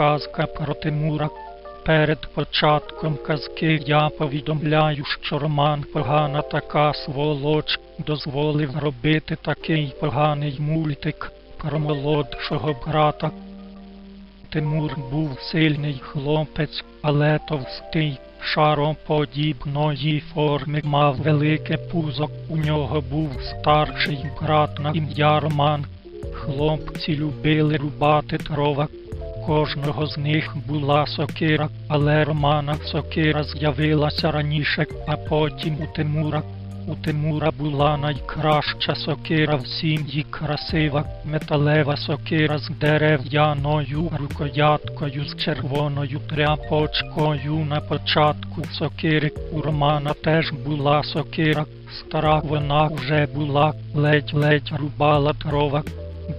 Казка про Тимура. Перед початком казки я повідомляю, що Роман погана така сволоч дозволив робити такий поганий мультик про молодшого брата. Тимур був сильний хлопець, але товстий, шароподібної форми мав велике пузо. У нього був старший брат на ім'я Роман. Хлопці любили рубати дрова. Кожного з них була сокира, але Романа сокира з'явилася раніше, а потім у Тимура. У Тимура була найкраща сокира в сім'ї красива, металева сокира з дерев'яною рукояткою з червоною тряпочкою на початку сокири. У Романа теж була сокира, стара вона вже була, ледь-ледь рубала дрова.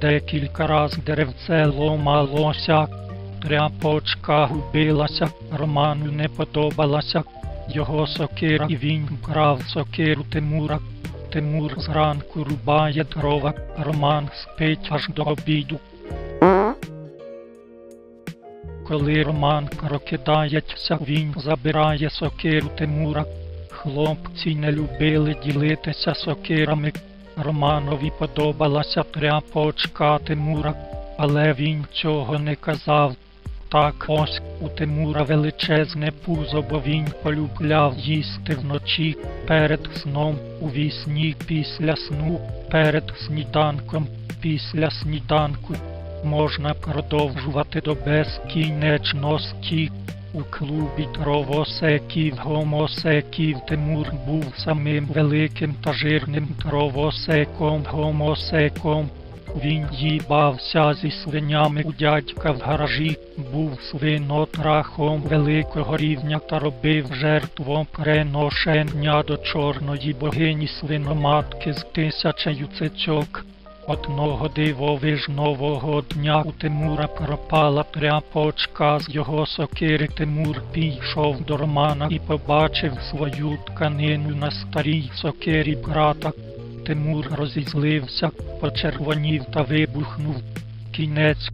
Декілька раз деревце ломалося, тряпочка губилася, Роману не подобалася його сокира, і він брав сокиру Тимура. Тимур зранку рубає дрова, Роман спить аж до обіду. Коли Роман прокидається, він забирає сокиру Тимура. Хлопці не любили ділитися сокирами. Романові подобалася тряпочка Тимура, але він цього не казав. Так ось у Тимура величезне пузо, бо він полюбляв їсти вночі, перед сном, у вісні, після сну, перед сніданком, після сніданку. Можна продовжувати до безкінечності. У клубі дровосеків гомосеків Тимур був самим великим та жирним дровосеком гомосеком. Він їбався зі свинями у дядька в гаражі, був свинотрахом великого рівня та робив жертвоприношення до чорної богині свиноматки з тисячею цицьок. Одного дивовижного дня у Тимура пропала тряпочка з його сокири. Тимур пішов до Романа і побачив свою тканину на старій сокирі брата. Тимур розізлився, почервонів та вибухнув. Кінець